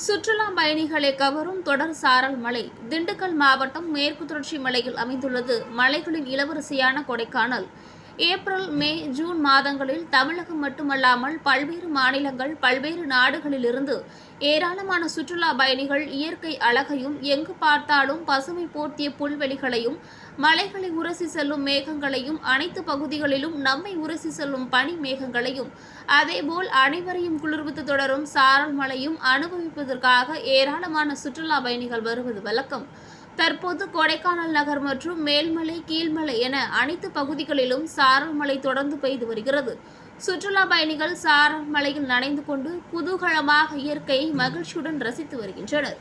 சுற்றுலா பயணிகளை கவரும் தொடர் சாரல் மலை திண்டுக்கல் மாவட்டம் மேற்கு தொடர்ச்சி மலையில் அமைந்துள்ளது. மலைகளின் இளவரசியான கொடைக்கானல். ஏப்ரல் மே ஜூன் மாதங்களில் தமிழகம் மட்டுமல்லாமல் பல்வேறு மாநிலங்கள் பல்வேறு நாடுகளிலிருந்து ஏராளமான சுற்றுலா பயணிகள் இயற்கை அழகையும் எங்கு பார்த்தாலும் பசுமை போர்த்திய புல்வெளிகளையும் மலைகளை உரசி செல்லும் மேகங்களையும் அனைத்து பகுதிகளிலும் நம்மை உரசி செல்லும் பனி மேகங்களையும் அதேபோல் அனைவரையும் குளிர்வித்து தொடரும் சாரல் மலையும் அனுபவிப்பதற்காக ஏராளமான சுற்றுலா பயணிகள் வருவது வழக்கம். தற்போது கொடைக்கானல் நகர் மற்றும் மேல்மலை கீழ்மலை என அனைத்து பகுதிகளிலும் சாரல் மழை தொடர்ந்து பெய்து வருகிறது சுற்றுலா பயணிகள் சாரல் மலையில் நனைந்து கொண்டு குதூகலமாக இயற்கையை மகிழ்ச்சியுடன் ரசித்து வருகின்றனர்